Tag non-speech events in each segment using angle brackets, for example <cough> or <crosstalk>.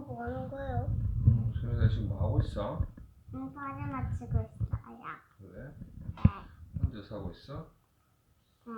뭐 하는 거예요? 음, 소연아 지금 뭐 하고 있어? 응, 파리 맞추고 있어요. 그래? 네. 혼자서 하고 있어? 네.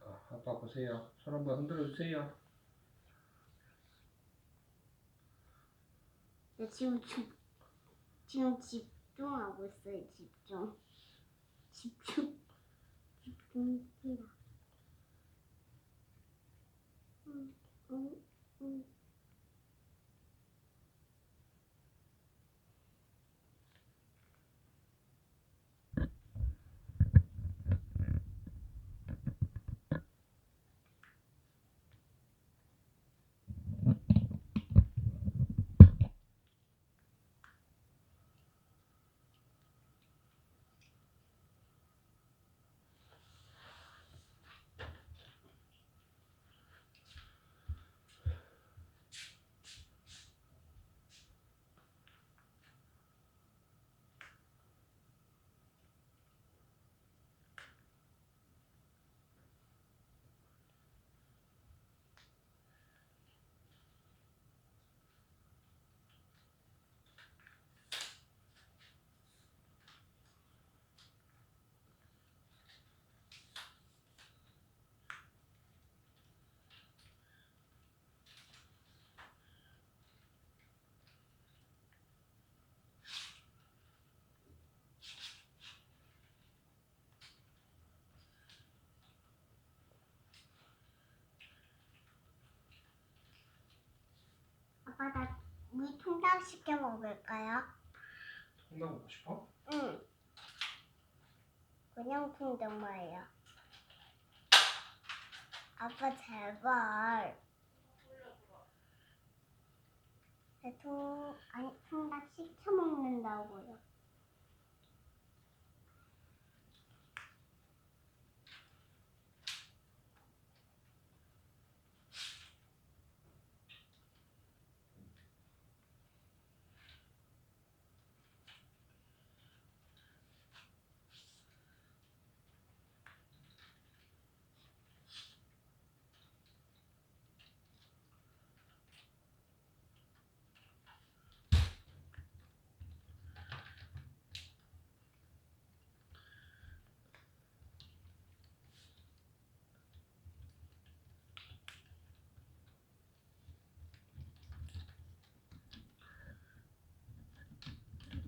아, 아빠 보세요. 손 한번 흔들어 주세요. 네, 지금 집, 지금 집중하고 있어요. 집중. 집중. 음, 음, 음. 아빠 나물 통닭 시켜 먹을까요? 통닭 먹고 싶어? 응. 그냥 통닭 말이야. 아빠 제발. 대통 아니 통닭 시켜 먹는다고요.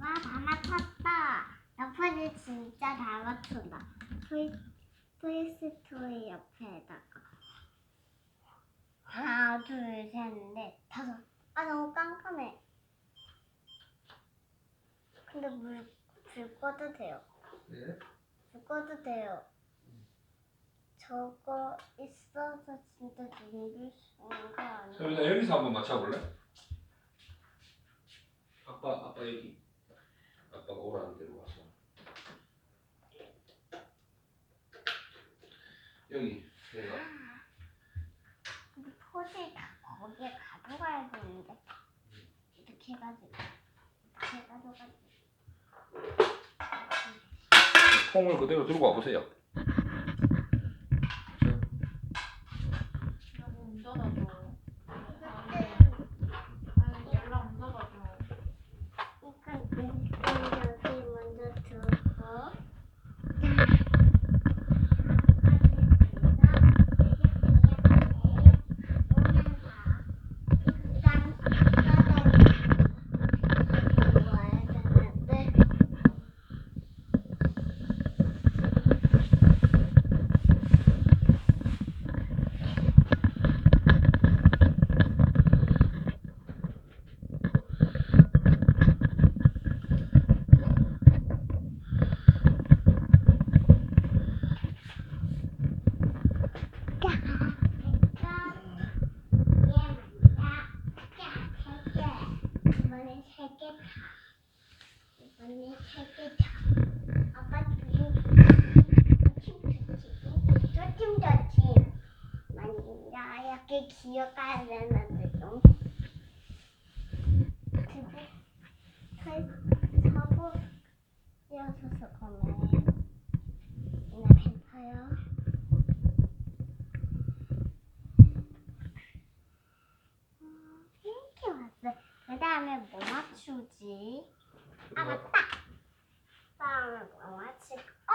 와, 다 맞췄다. 옆에는 진짜 잘 맞춘다. 토이, 토이스토리 옆에다가. 하나, 둘, 셋, 넷, 다섯. 아, 너무 깜깜해. 근데 물, 불 꺼도 돼요. 네. 불 꺼도 돼요. 저거 있어서 진짜 눈물 쓰는 거 아니야? 소연아 여기서 한번 맞춰볼래? 아빠 아빠 여기. 아빠가 오라는 대로 와서. 여기. 여기가. 근데 포즈를 다 거기에 가져가야 되는데 이렇게 해가지고 이렇게 해가지고 콩을 그대로 들고 와보세요. 연락 옮겨다줘. 아니, 연락 옮겨다줘. 이건 이건 여기 먼저 두고 이번에 세개 다. 이번에 세개 다. 아빠 지금 저팀 저팀. 만야 이렇게 기억해야 되는데 좀. 그리고 그 서고 이어서서 보면 오늘 뱀파요. 이렇게 왔어요. 다음에 뭐 맞추지? 아 맞다. 다음에 뭐 맞출까? 어.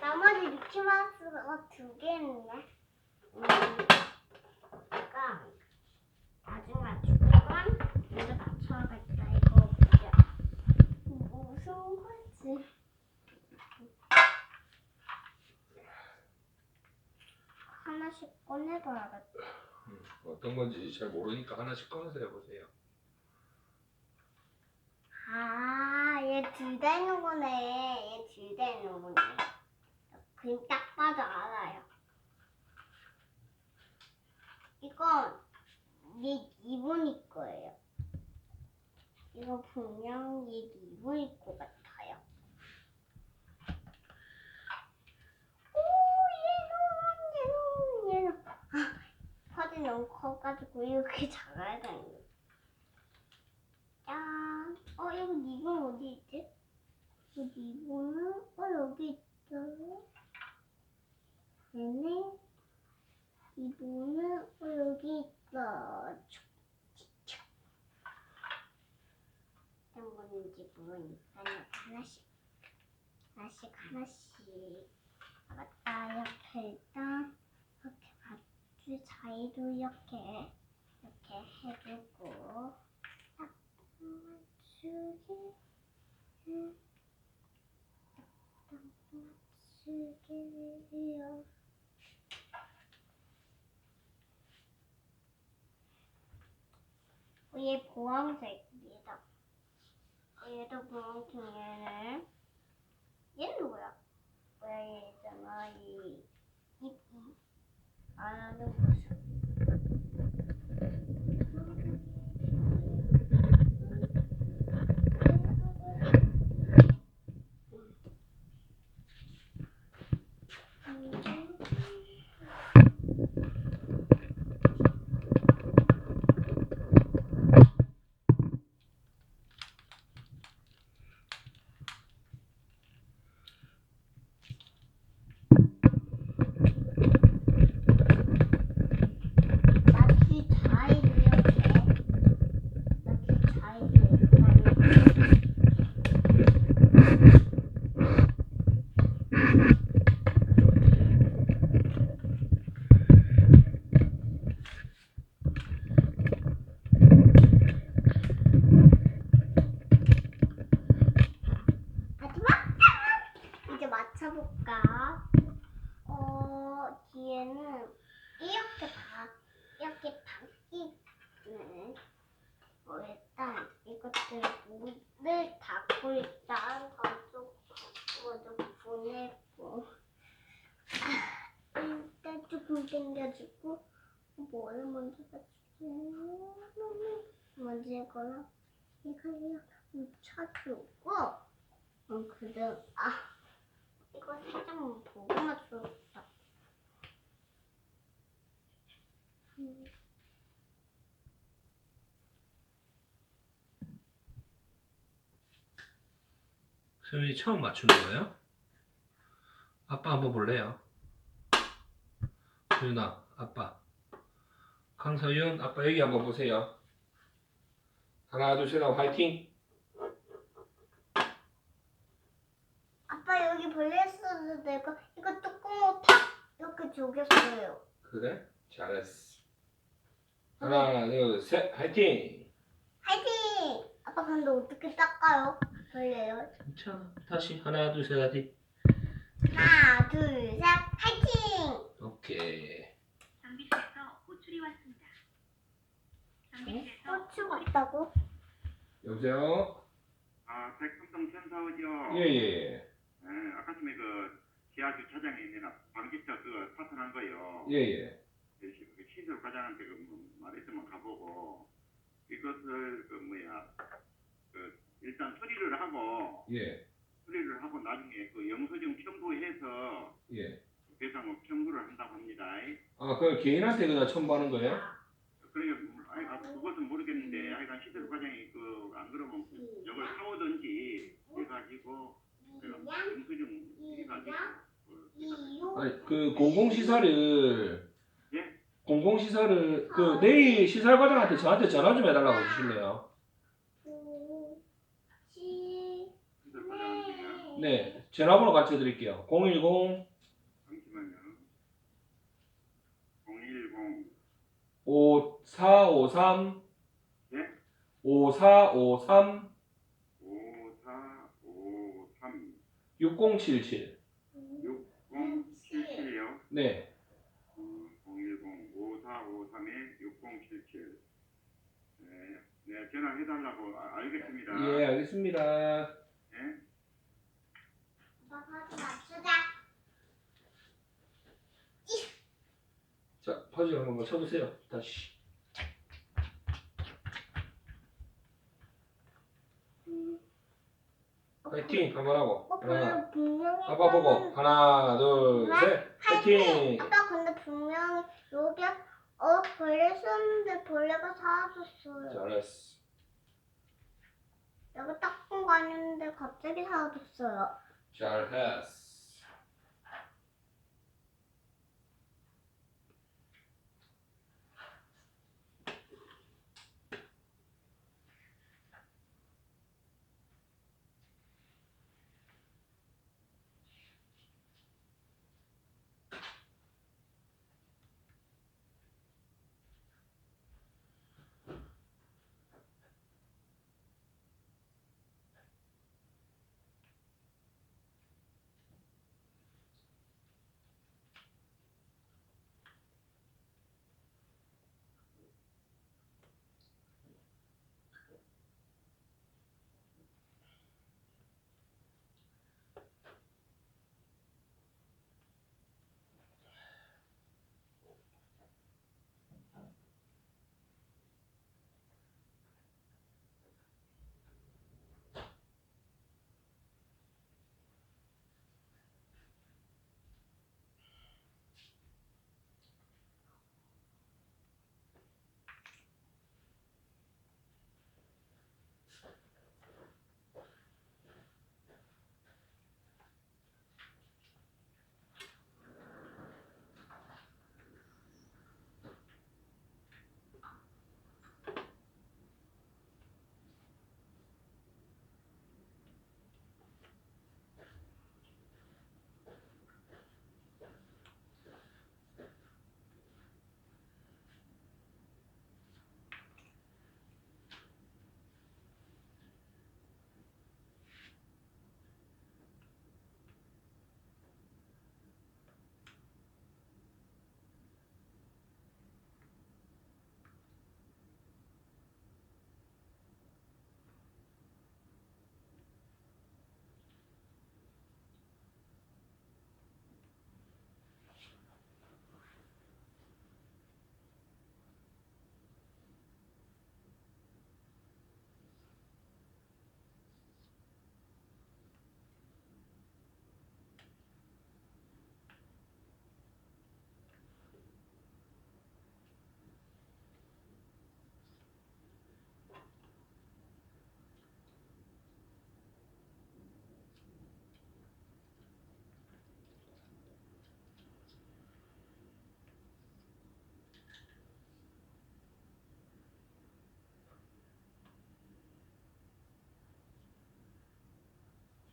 나머지 미키마우스가 두개 있네. 음. 그러니까 나중에 맞출 거건 먼저 맞춰야겠다. 이거 보자. 무슨 거지? 하나씩 꺼내봐야겠다. 음, 어떤 건지 잘 모르니까 하나씩 꺼내서 해보세요. 아, 얘 둘 다 있는 거네. 얘 둘 다 있는 거네. 그냥 딱 봐도 알아요. 이건 얘 기분일 거예요. 이거 분명 얘 기분일 것 같아요. 오, 얘는, 얘는, 얘는. 아, 팔이 너무 커가지고 이렇게 <laughs> 작아야 되는데. 짠. 어, 여기 리본 어디 있지? 여기 리본은, 어, 여기 있어요. 얘네. 리본은, 어, 여기 촉. 어떤 건지 모르니까 하나씩, 하나씩, 하나씩. 아, 맞다. 이렇게 일단, 이렇게 맞추 자위도 이렇게, 이렇게 해주고. 맞추기 맞추기요 얘 보황색입니다 어, 얘도 보황색이네 얘는 뭐야? 뭐야 얘잖아 이 입이. 안 하는 모습 나귀 자이를 이렇게 나귀 자이를 이렇게 마지막 이제 맞춰볼까? 어 뒤에는 이렇게 바 이렇게 바뀌는 어 일단 이것들 물을 닫고 일단 저쪽 먼저 보내고 아, 일단 조금 뭐를 먼저 맞추지? 먼저 이거요 이거 이렇게 묻혀주고 어, 그다음 아 이거 살짝만 보고 맞춰야겠다. 음. 소연이 처음 맞추는 거예요? 아빠 한번 볼래요? 소연아, 아빠. 강서윤, 아빠 여기 한번 보세요. 하나, 둘, 셋, 하고 화이팅! 아빠 여기 벌레 있어도 되고 이거 뚜껑을 탁 이렇게 조겼어요. 그래? 잘했어. 하나, 둘, 셋, 화이팅! 화이팅! 아빠 근데 어떻게 닦아요? 벌레요? 괜찮아. 다시 하나, 둘, 셋, 화이팅! 하나 둘 셋 화이팅! 오케이. 장비실에서 호출이 왔습니다. 장비실에서 고추 같다고? 여보세요? 아, 백성동 센터죠? 예, 예, 예, 아까 전에 그 지하 주차장에 있는 방지턱 그 파손한 거요. 예. 예, 예. 그 시- 그 시설 과장한테 그 뭐, 말했으면 가보고 이것을 그 뭐야 그 일단 수리를 하고 예, 수리를 하고 나중에 그 영수증 첨부해서 예. 배상을 청구를 한다고 합니다. 아, 그걸 개인한테 그다 첨부하는 거예요? 그러니까 아이, 아, 그것은 모르겠는데 하여간 시설 과장이 그 안 그러면 이걸 사오든지 해가지고 내가 영수증 해가지고 그 이유 아니, 그 공공시설을 예? 공공시설을 그 내일 시설과장한테 저한테 전화 좀 해달라고? 시, 시설 과장님이요. 네, 전화번호 같이 해드릴게요. 010 잠시만요. 010 5453 네? 5453 5453 6077 6077이요. 네, 010 5453에 6077. 네, 네 전화해달라고 아, 알겠습니다. 예 알겠습니다. 네. 자, 퍼즐 한번 맞춰보세요. 다시. 파이팅! 한번 하고. 어, 하나. 분명히 아빠 보고 하나. 둘 셋. 파이팅! 아빠 근데 분명히 여기 어 벌레 썼는데 벌레가 사라졌어요. 잘했어. 내가 닦은 거 아닌데 갑자기 사라졌어요. 잘했어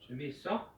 준비 있어?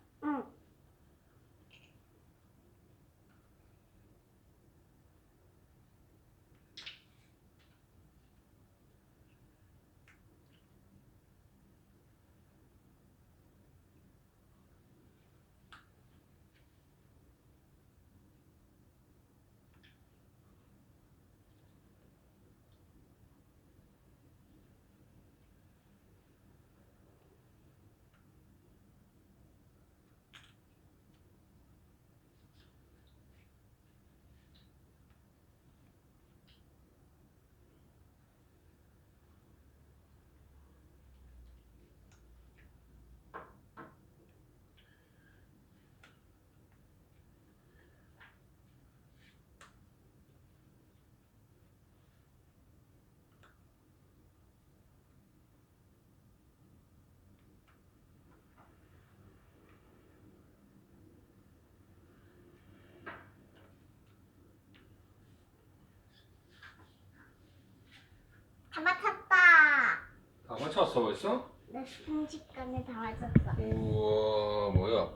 응. 다 맞췄어 벌써? 나 순식간에 다 맞췄어. 우와 뭐야?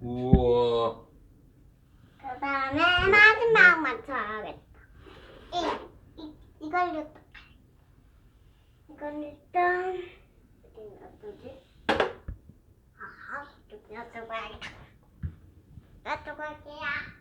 우와 그 다음에 마지막 맞춰야겠다. 이, 이, 이걸 일단, 이건 일단, 어디 놔두지? 아하, 좀 놔두고 야겠다 놔두고 할게요.